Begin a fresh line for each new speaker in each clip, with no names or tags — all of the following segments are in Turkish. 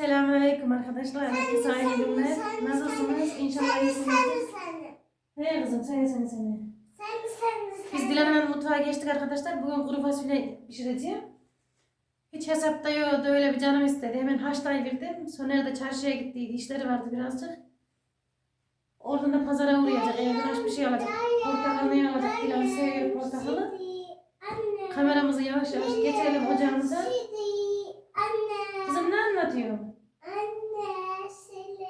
Selamünaleyküm arkadaşlar. Herkese hayırlı günler. Nasılsınız? İnşallah iyisinizdir. He kızım seni seni seni. Biz Dilan Hanım mutfağa geçtik arkadaşlar. Bugün kuru fasulye pişireceğim. Hiç hesapta yoktu. Öyle bir canım istedi. Hemen haşlayıverdim. Soner de çarşıya gittiydi. İşleri vardı birazcık. Oradan da pazara uğrayacak. Eve birkaç bir şey alacak. Portakalını alacak. Dilan seviyor portakalı. Kameramızı yavaş yavaş getirelim ocağımıza. Anlatıyor?
Anne. Sele.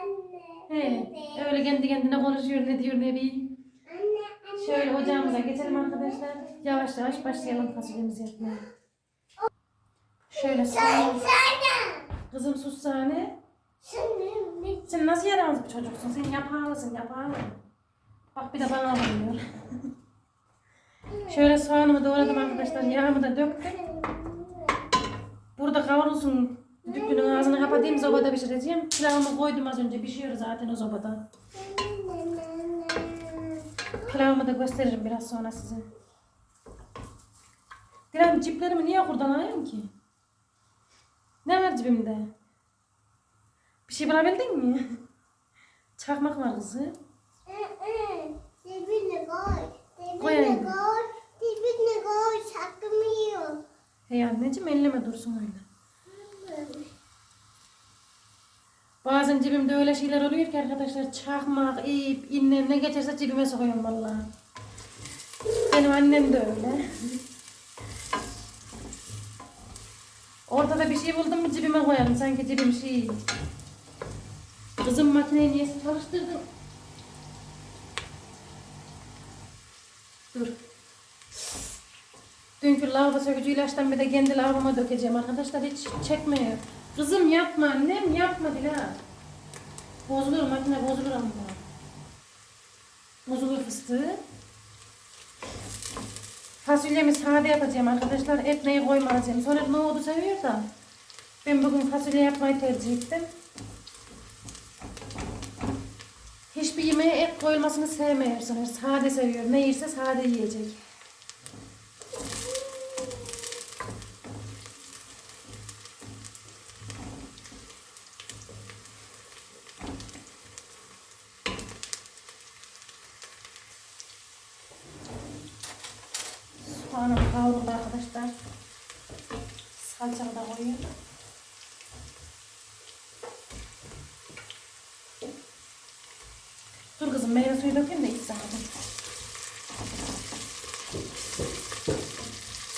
Anne.
He, öyle kendi kendine konuşuyor ne diyor ne bileyim.
Anne. Anne.
Şöyle ocağımıza geçelim arkadaşlar. Yavaş yavaş başlayalım fasulyemizi yapmaya. Şöyle soğan. Kızım sus sahne. Sen nasıl yaramaz bir çocuksun? Sen yapağlısın yapağlı. Bak bir de bana vuruyor. Şöyle soğanımı doğradım arkadaşlar. Yağımı da döktüm. Burada kavrulsun. Düdüklünün ağzını kapatayım. Sobada pişireceğim. Pilavımı koydum az önce. Pişiyor zaten o sobada. Pilavımı da gösteririm biraz sonra size. Dilan ciplerimi niye kurdan alayım ki? Ne var cebimde? Bir şey bulabildin mi? Çakmak var kızı.
Dibine koy. Dibine koy. Dibine koy. Saklamıyor.
Hey anneciğim elleme dursun öyle. Bazen cebimde öyle şeyler oluyor ki arkadaşlar çakmak, ip, inne ne geçerse cebime sokuyorum vallahi. Benim annem de öyle. Ortada bir şey buldum mu cebime koyarım sanki cebim şey. Kızım makineyi niye çalıştırdın? Dur. Dünkü lavabo sökücü ilaçtan bir de kendi lavaboma dökeceğim arkadaşlar hiç çekmiyor. Kızım yapma annem yapma Dila. Bozulur makine bozulur ama. Bozulur fıstığı. Fasulyemi sade yapacağım arkadaşlar. Ekmeği koymayacağım. Sonra nohudu seviyorsa ben bugün fasulye yapmayı tercih ettim. Hiçbir yemeğe et koyulmasını sevmiyor Soner. Sade seviyor. Ne yerse sade yiyecek. Soğanım kavruldu arkadaşlar. Salçamı da koyuyorum. Kızım meyve suyu dökeyim de iç zaten.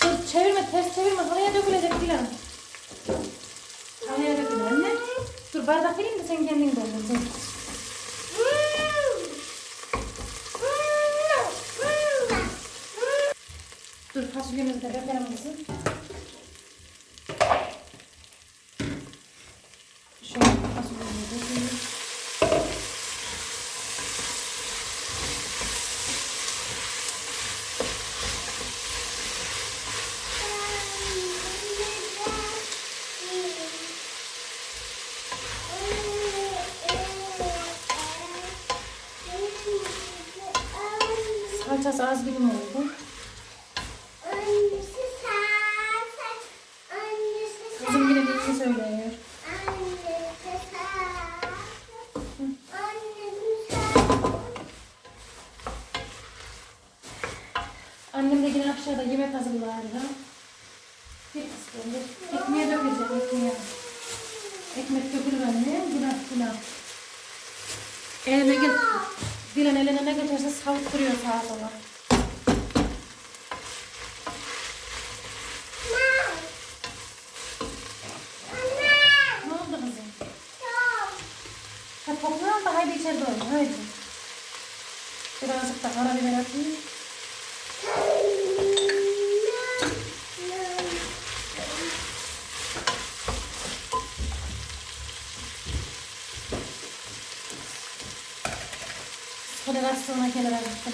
Dur çevirme ters çevirme halaya dökülecek Dilan. Halaya dökülür anne. Dur bardak vereyim de sen kendin doldur. Dur. Dur fasulyemizi de dökelim kızım. Az gibi mi oldu? Birazcık da karabiber atayım. Federasyona kenara gittim.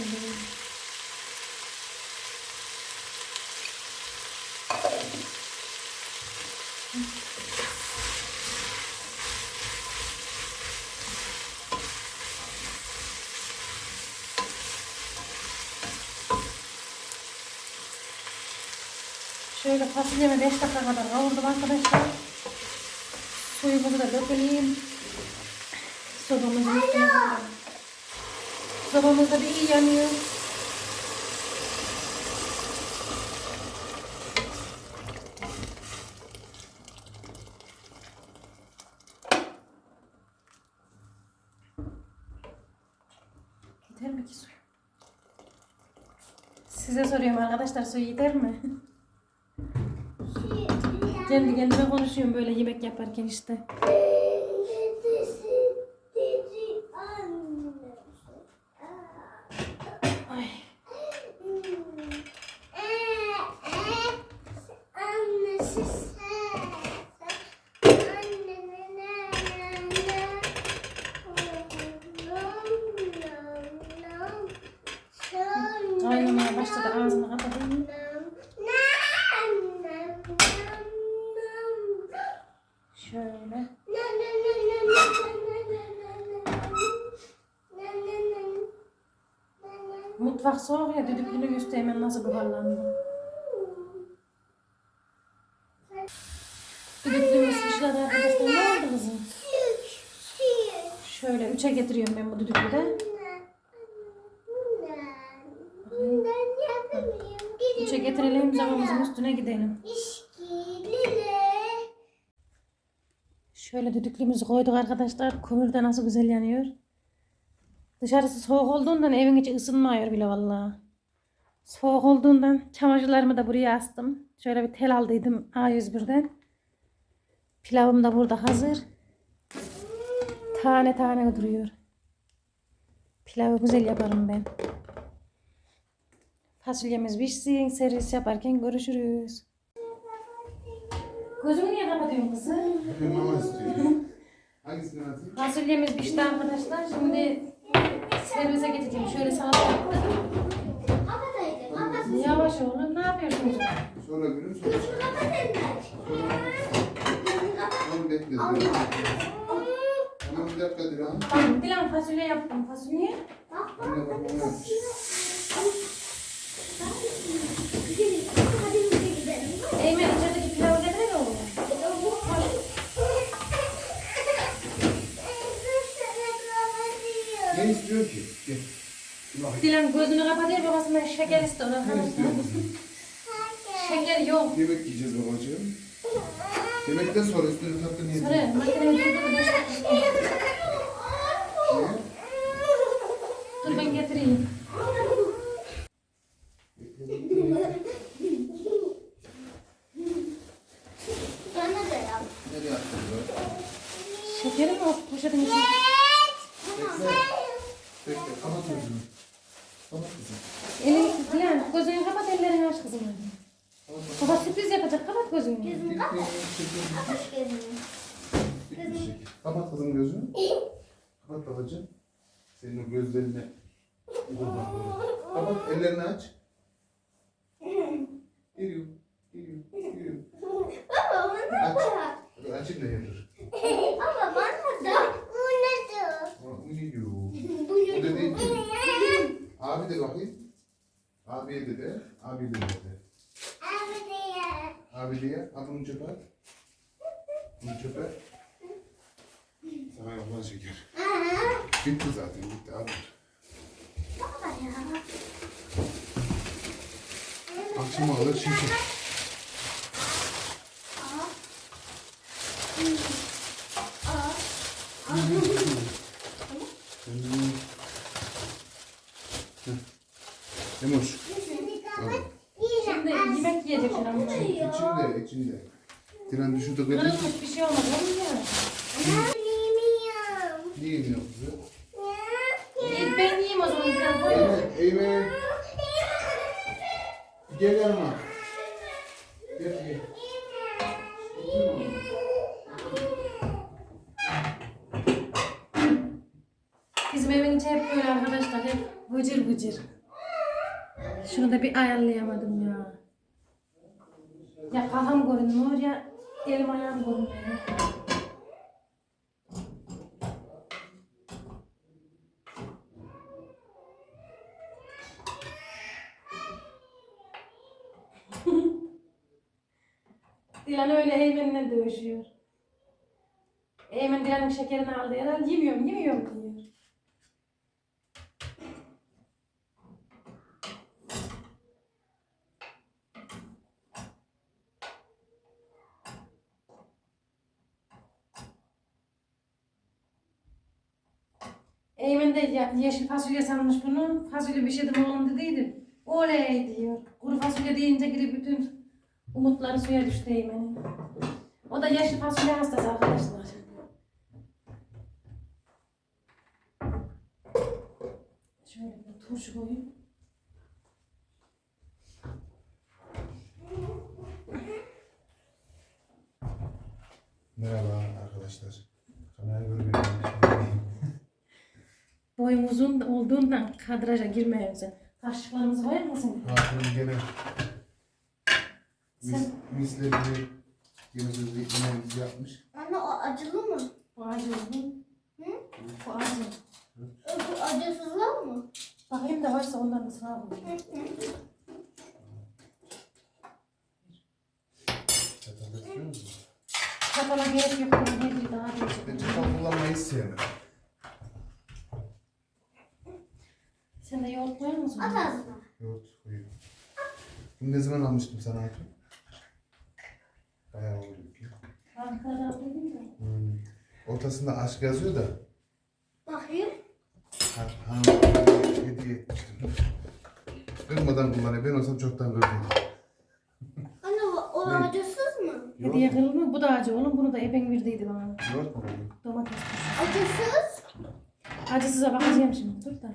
Şöyle fasulyemi 5 dakika kadar kavurdum arkadaşlar. Suyumuzu da dökelim. Sobamızın üstüne koyalım. Sobamız da bir iyi yanıyor. Yeter mi ki su? Size soruyorum arkadaşlar su yeter mi? Kendi kendime konuşuyorum böyle yemek yaparken işte. Soğuk ya düdüklünü göstereyim nasıl buharlandı. Düdüklümüz pişledi arkadaşlar. Ne oldu kızım? Şöyle üçe getiriyorum ben bu düdüklü de. Üçe getirelim camımızın üstüne gidelim. Şöyle düdüklümüzü koyduk arkadaşlar. Kömür de nasıl güzel yanıyor. Dışarısı soğuk olduğundan evin içi ısınmıyor bile vallahi. Soğuk olduğundan çamaşırlarımı da buraya astım. Şöyle bir tel aldıydım A101'den. Pilavım da burada hazır. Tane tane duruyor. Pilavı güzel yaparım ben. Fasulyemiz pişsin. Servis yaparken görüşürüz. Gözümü niye kapatıyorsun kızım?
Mama istiyor. Hangisini atayım?
Fasulyemiz pişti arkadaşlar. Şimdi servise geçeceğim. Şöyle salata yaptım. Yavaş oğlum. Ne yapıyorsunuz?
Sonra gülüm sonra. Onu bekle. Tamam bir dakika Dilan.
Bak Dilan fasulye yaptım. Fasulye.
Anne bak onu yapmış.
Eymen içerideki pilavı getirir oğlum.
İstiyor ki? Gel.
Dilan gözünü kapatıyor babasından şeker istiyor.
Ne istiyor kızım?
Şeker yok.
Yemek yiyeceğiz babacığım. Yemekten sonra üstüne tatlı niye?
Sarı makineyi durdur.
Ne?
Dur ben getireyim.
Nereye attın bu?
Şekeri mi o poşetin içine?
Bekle. Bekle. Kapat gözünü. Kapat kızım.
Elini, Dilan gözünü kapat ellerini aç kızım.
Kapat.
Baba sürpriz yapacak. Kapat gözünü.
Bitti, bitti, bitti. Kapat kızım gözünü. Kapat babacığım. Senin o gözlerine kurban olayım. Kapat ellerini aç. Geliyor. Geliyor. Geliyor. Aç. Dur, Açık da yadır. O uyuyor. O da değil ki. Abi de bakayım. Abiye de de. Abi de de. Abi diye. Al bunu çöpe at. Bunu çöpe. Sana yapılan şeker. Bitti zaten. Bitti. Al. Akşama alır şeker. Emoş.
Şimdi yemek yiyeceksin ama.
İçinde, içinde. Tren kadar.
Kırılmış bir şey olmaz oğlum ya.
Niye yemiyor kızı?
İyi, Ben yiyeyim o zaman Dilan. Koy.
Eymen, Eymen. Gel yanıma. Gel, gel. Oturma.
Bizim evin içi hep böyle arkadaşlar. Hep vıcır vıcır. Şunu da bir ayarlayamadım ya. Ya kafam görünmüyor ya elim ayağım görünmüyor. Dilan öyle eymenle dövüşüyor. Eymen Dilan'ın şekerini aldı herhalde. Yemiyorum, yemiyorum diyor. Eymen de yeşil fasulye sanmış bunu. Fasulye bir şeydim oğlum dediydim. Oley diyor. Kuru fasulye deyince gibi bütün umutları suya düştü Eymen'in. O da yeşil fasulye hastası arkadaşlar. Şöyle bir turşu koyayım.
Merhaba arkadaşlar. Kamerayı görmeyin.
Boyum uzun olduğundan kadraja girmiyoruz. Kaşıklarımız var mı senin?
Hatun gene mis,
Sen-
misleri yine böyle yemeğimiz yapmış.
Anne o acılı mı?
Bu acı uzun.
Hı?
Bu acı.
Bu acısızlar mı?
Bakayım da varsa ondan da sana koyayım.
Çatal istiyor musun?
Çatala gerek yok. Ne bir daha
Ben
diyeceğim.
çatal kullanmayı sevmem.
Sen de yoğurt koyar mısın?
At ağzına.
Yoğurt koyuyorum. Bunu ne zaman almıştım sana Hatun? Bayağı oldu ki.
Ankara'da aldım da.
Hmm. Ortasında aşk yazıyor da.
Bakayım.
Ha, ha, hediye etmiştim. Kırmadan kullanıyor. Ben olsam çoktan kırdım.
Anne o, o
Ne?
acısız mı?
Hediye kırılma. Bu da acı oğlum. Bunu da eben verdiydi bana.
Yoğurt mu koydun?
Domates.
Acısız.
Acısıza bakacağım şimdi. Dur da.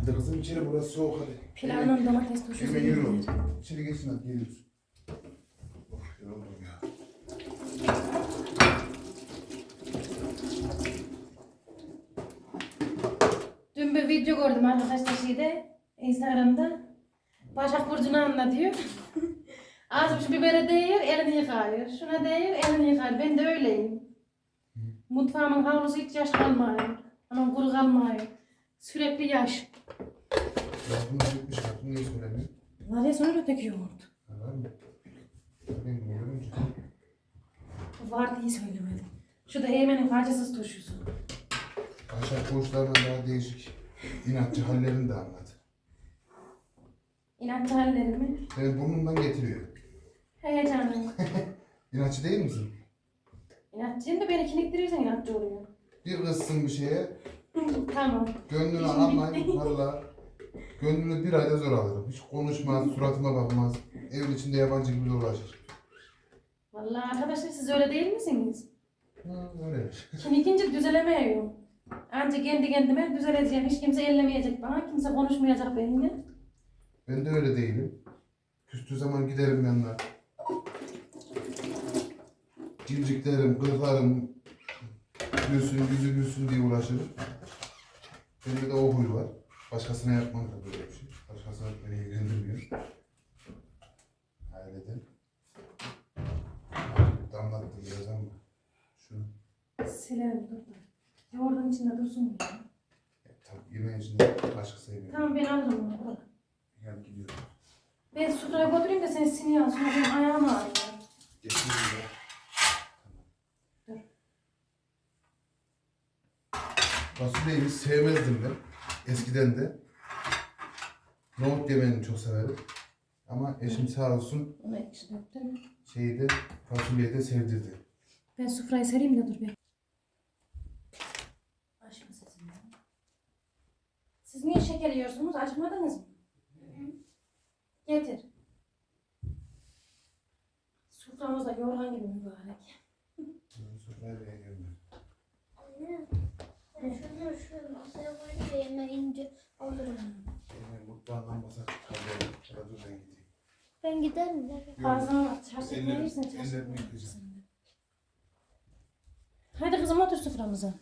Hadi kızım içeri burası soğuk hadi.
Pilavla domates turşusu.
Hemen yürü. İçeri geçsin hadi geliyoruz. Of yoruldum ya.
Dün bir video gördüm arkadaşlar şeyde. Instagram'da. Başak Burcu'nu anlatıyor. Azıcık şu bibere değiyor, elini yıkıyor. Şuna değiyor, elini yıkıyor. Ben de öyleyim. Mutfağımın havlusu hiç yaş kalmıyor. Aman kuru kalmıyor. Sürekli yaş.
Ya bunu bitmiş hatun niye söylemiyor?
Ya sonra öteki yoğurt.
Ha, var mı? Ben görünce.
Var diye söylemedim. Şu da Eymen'in parçasız turşusu.
Başak koğuşlarından daha değişik inatçı hallerini de anlat.
İnatçı hallerimi.
Seni burnundan getiriyor.
Heyecanım.
İnatçı değil misin?
İnatçıyım da beni kinektirirsen inatçı oluyor.
Bir kızsın bir şeye,
tamam.
gönlünü
bitti.
valla. Gönlünü bir ayda zor alırım. Hiç konuşmaz, suratıma bakmaz. Evin içinde yabancı gibi dolaşır.
Vallahi arkadaşlar siz öyle değil misiniz?
Ha, öyle.
Şimdi ikinci düzelemiyor. Ancak kendi kendime düzeleceğim. Hiç kimse ellemeyecek bana. Kimse konuşmayacak benimle.
Ben de öyle değilim. Küstüğü zaman giderim yanına. Cimciklerim, kırıklarım, gülsün, yüzü gülsün diye uğraşırım. Bende de o huy var. Başkasına yapmam da böyle bir şey. Başkasına beni ilgilendirmiyor. Aileden. Damlattım biraz ama. Şunu.
Silerim. Yoğurdun içinde dursun. ya.
Tabii yemeğin içinde başka sevmiyorum.
Tamam ben alırım onu. bırak.
Yani gidiyorum.
Ben sufraya götüreyim de sen sini. Sonra benim ayağım ağrıyor.
Geçmiyorum ya.
Dur.
Fasulyeyi sevmezdim ben. Eskiden de. Nohut yemeğini çok severim. Ama eşim sağ olsun
Onu ekşi döktüm.
şeyi de fasulyeyi de sevdirdi.
Ben sufrayı sereyim de dur be. Siz niye şeker yiyorsunuz? Acıkmadınız mı? Getir. Suframız da yorgan gibi mübarek.
Sofrayı beğeniyorum
Anne. Ben şunu şu masaya da yemeğince alırım.
ben. Yemeğin mutfağından kalıyor. Şurada dur ben gideyim.
Ben giderim de.
Ağzına bak. Çarşı
Ellerim-
verirsen çarşı.
ellerimi yıkayacağım.
Haydi kızım otur soframıza.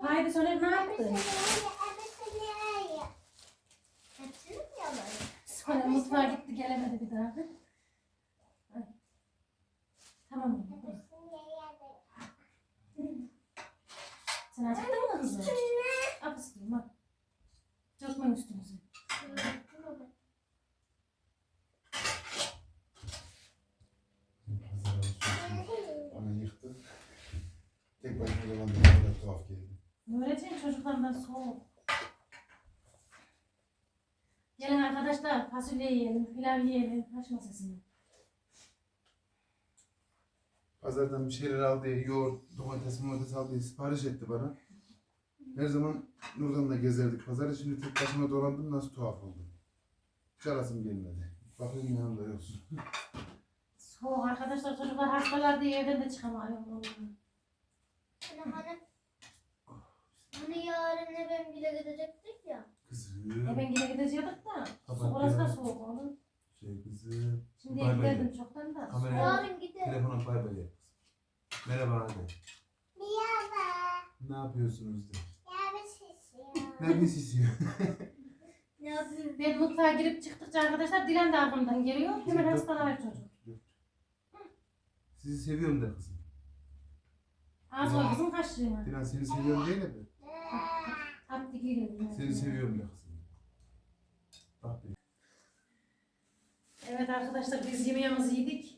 Haydi Soner ne yaptın? Soner mutfağa gitti gelemedi bir daha. Tamam? Sen acıktın mı kızım? Al fıstığım al. Dökme üstünüze.
Hazır olsun. Bana Başka zaman da tuhaf geldi.
Öğreteceğim çocuklardan soğuk. Gelin arkadaşlar fasulye yiyelim, pilav yiyelim. Haş masasını.
Pazardan bir şeyler aldı, yoğurt, domates, domates aldı, sipariş etti bana. Her zaman Nurdan'la gezerdik pazarı. Şimdi tek başıma dolandım, nasıl tuhaf oldum. Hiç arasım gelmedi. Bakayım yanımda yoksun.
Soğuk arkadaşlar çocuklar hastalar diye evden de çıkamıyorum.
Hani hani hani yarın ben bile gidecektik ya.
Kızım.
E ben yine gidecektik da.
Kapat
Orası da
ya.
soğuk oğlum.
Şey kızım.
Şimdi
Bay bay
giderdim çoktan da.
Kamera-
Yarın gidelim.
Telefona bay bay yap. Merhaba hadi. Ne yapıyorsunuz de. Ne bir sisi?
Ne yapıyorsun?
Ben mutfağa girip çıktıkça arkadaşlar Dilan da arkamdan geliyor. Hemen hastalanıyor çocuk.
Sizi seviyorum de kızım.
Az o kızım kaçırıyor.
Dilan seni seviyorum değil mi? Seni seviyorum de kızım. Bak be.
Evet arkadaşlar biz yemeğimizi yedik.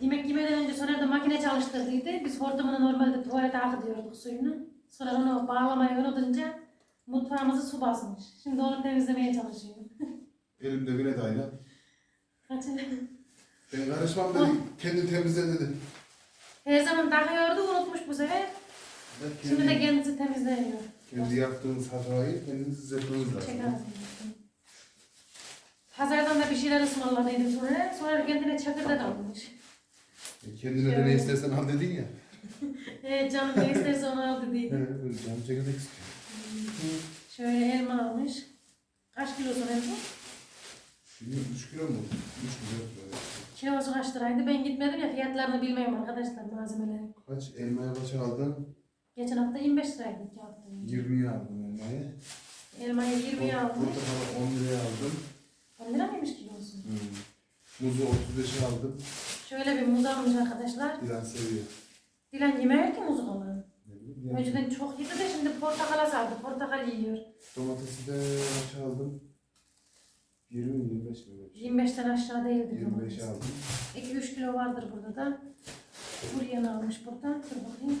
Yemek yemeden önce sonra da makine çalıştırdıydı. Biz hortumunu normalde tuvalete akıtıyorduk suyunu. Sonra onu bağlamayı unutunca mutfağımızı su basmış. Şimdi onu temizlemeye çalışıyorum.
Elimde güne dayla.
Kaçın.
Ben karışmam dedi. Kendi temizle dedi.
Her zaman takıyordu unutmuş bu sefer. Şimdi de
kendi,
kendisi temizleniyor.
Kendi yaptığınız hatayı kendiniz yapmanız
Çek
lazım.
ağzını. Pazardan da bir şeyler ısmarladıydım sonra. Sonra kendine çakırda kalmış.
E, Kendine de ne istersen al dedin ya.
Evet canım ne isterse onu al dedi.
Evet, canım çekirdek istiyor.
Şöyle elma almış. Kaç kilosu elma?
Bilmiyorum 3 kilo mu? 3 kilo. böyle.
Kilosu kaç liraydı? Ben gitmedim ya fiyatlarını bilmiyorum arkadaşlar malzemeleri.
Kaç elmaya kaç aldın?
Geçen hafta 25 liraydı iki hafta önce.
20'ye aldım elmayı.
Elmayı 20'ye almış.
Portakalı 10 liraya aldım.
10 lira mıymış kilosu?
Hmm. Muzu 35'e aldım.
Şöyle bir muz almış arkadaşlar.
Dilan seviyor.
Dilan yemiyor ki muzu
diğer-
Önceden çok yedi de şimdi portakala sardı. Portakal yiyor.
Domatesi de kaç aldım? 20 mi 25 mi? öyle bir şey.
25'ten aşağı değildi
25
domates.
aldım.
2-3 kilo vardır burada da. Buraya almış buradan. Dur bakayım.
Hı.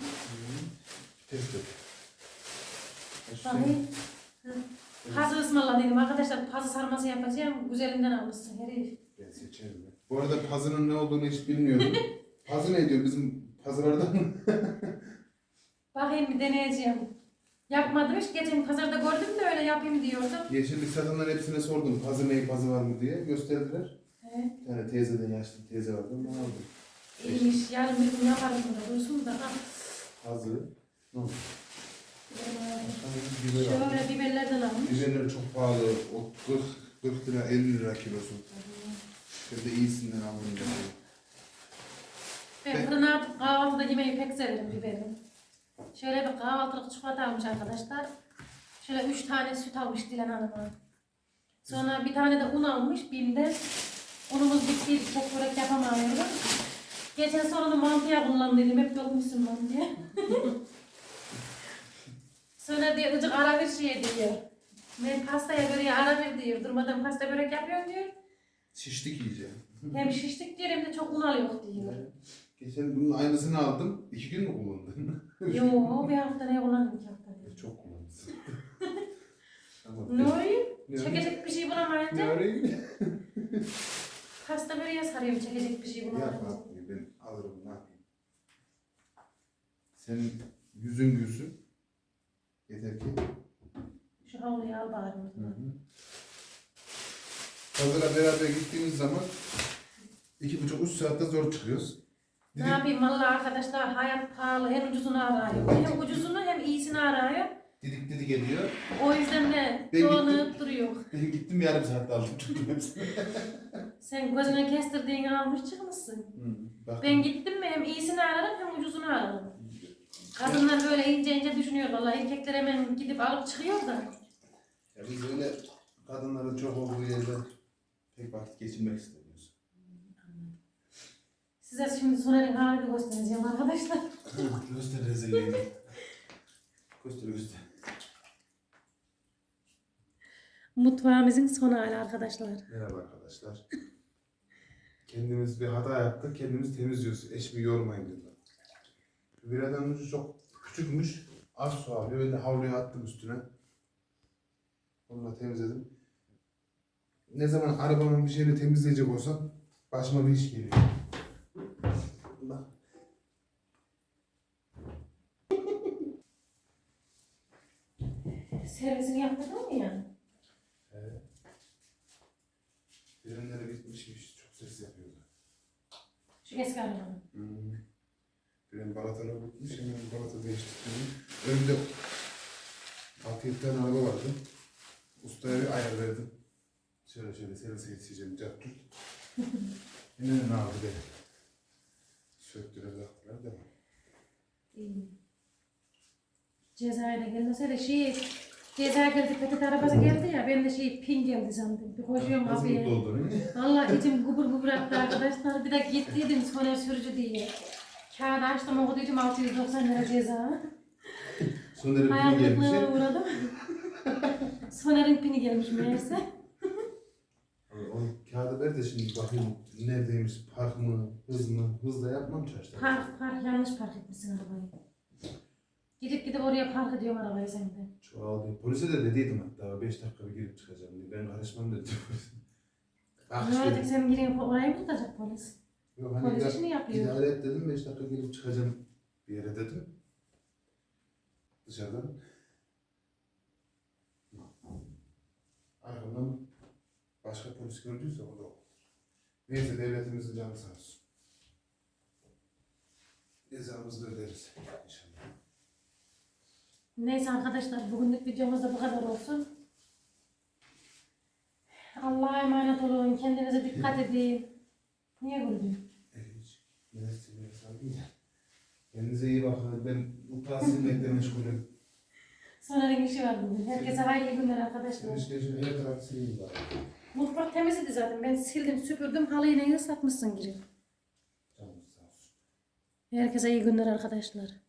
Test et. Tane?
Pazı ısmarladıydım arkadaşlar. Pazı sarması yapacağım. Güzelinden almışsın herif.
Ben seçerim ya. Bu arada pazının ne olduğunu hiç bilmiyordum. Pazı ne diyor bizim pazılardan mı?
Bakayım bir deneyeceğim. Yapmadım hiç. Geçen pazarda gördüm de öyle yapayım diyordum.
Yeşillik satanların hepsine sordum. Pazı neyi pazı var mı diye. Gösterdiler.
Evet.
Bir tane teyzeden yaşlı bir teyze vardı. Onu aldım.
İyiymiş. Yarın bir gün yaparım bunu. Duysun da.
Pazı.
Şöyle biberlerden almış.
Biberler çok pahalı. O 40, 40 lira 50 lira kilosu. Ben de iyisinden aldım.
Ben fırına atıp kahvaltıda yemeği pek severim biberi. Şöyle bir kahvaltılık çikolata almış arkadaşlar. Şöyle üç tane süt almış Dilan Hanım'a. Sonra bir tane de un almış BİM'de. Unumuz bittiydi, kek börek yapamıyorum. Geçen sonra da mantıya kullandıydım, hep yolmuşsun mantıya. sonra diyor, ıcık ara bir şey diyor. Ben pastaya böreğe ara ver diyor. Durmadan pasta börek yapıyorum diyor.
Şişlik iyice.
Hem şişlik diyor hem de çok un alıyor diyor.
Geçen bunun aynısını aldım. İki gün mü kullandın?
Yo bir hafta ne kullandım iki hafta.
Çok kullandın. Tamam.
Ne oluyor?
Ne
Çekecek bir şey
Ne
bulamayınca
arayayım?
pasta böreğe sarıyorum çekecek bir şey bulamayınca.
Yapma. Ben alırım ne yapayım. Senin yüzün gülsün. Yeter ki.
Şu havluyu al bari.
Pazara beraber gittiğimiz zaman iki buçuk üç saatte zor çıkıyoruz.
Ne yapayım valla arkadaşlar hayat pahalı hem ucuzunu arıyor. Hem ucuzunu hem iyisini arıyor.
didik didik ediyor.
O yüzden de
Ben
dolanıp duruyor.
Ben gittim yarım saatte aldım çıktım hepsini.
Sen gözüne kestirdiğini almış çıkmışsın.
Bak,
Ben gittim mi hem iyisini ararım hem ucuzunu. Kadınlar böyle ince ince düşünüyor valla erkekler hemen gidip alıp çıkıyor da.
ya biz öyle kadınların çok olduğu yerde pek vakit geçirmek istemiyoruz.
Size şimdi Soner'in halini göstereceğim arkadaşlar.
göster rezilliğini. göster göster.
Mutfağımızın son hali arkadaşlar.
Merhaba arkadaşlar. Kendimiz bir hata yaptık. Kendimiz temizliyoruz. Eşimi yormayın dediler. Biradan ucu çok küçükmüş. Az su alıyor. Ben de havluya attım üstüne. Onunla temizledim. Ne zaman arabamın bir şeyini temizleyecek olsam başıma bir iş geliyor.
Servisini yapmadın mı ya?
Evet. Frenleri bitmişmiş. Çok ses yapıyordu.
Şu eski arabanın.
Hmm. Fren balataları bitmiş. Hemen balata değiştirdim. Önümde 6-7 tane araba vardı. Ustaya bir ayar verdim. Şöyle şöyle servise yetişeceğim. Tut. Yine ne yaptı be? Söktüre taktılar da.
İyi. Cezayir'e gelmeseydi şey Cezayir geldi petet arabası geldi ya ben de şey pin geldi sandım. Bir koşuyorum
Nasıl
kapıya.
mutlu oldun?
Valla içim gubur gubur attı arkadaşlar. Bir de gittiydim soner sürücü diye. Kağıdı açtım okuduydum 690 lira ceza.
Soner'in
Hayal
pili gelmiş.
kırıklığına uğradım. Soner'in pini gelmiş meğerse.
O kağıdı ver de şimdi bakayım neredeymiş, park mı, hız mı? Hızla yapmam çarşıda.
Park park yanlış park etmişsin arabayı. Gidip gidip oraya park ediyorum arabayı sen de.
Çoğaldı. Polise de dediydim hatta 5 dakika bir girip çıkacağım diye. Ben karışmam dedim. ah
Ne olacak
işte.
senin gireyim orayı mı tutacak polis?
Yok hani idare-
işini yapıyor.
idare et dedim 5 dakika girip çıkacağım bir yere dedim. Dışarıdan. Arkamdan başka polis gördüyse o da olur. Neyse devletimizin canı sağ olsun. Cezamızı da öderiz inşallah.
Neyse arkadaşlar bugünlük videomuz da bu kadar olsun. Allah'a emanet olun. Kendinize dikkat edin. Niye?
Hiç. Neresi neresi abi ya. Kendinize iyi bakın. Ben bu parası silmekle meşgulüm.
Soner'in işi var bugün. Herkese hayırlı günler arkadaşlar.
şu her tarafı sileyim bari.
Mutfak temizdi zaten. Ben sildim, süpürdüm. Halıyı ne ıslatmışsın girip.
Canınız sağ olsun.
Herkese iyi günler arkadaşlar.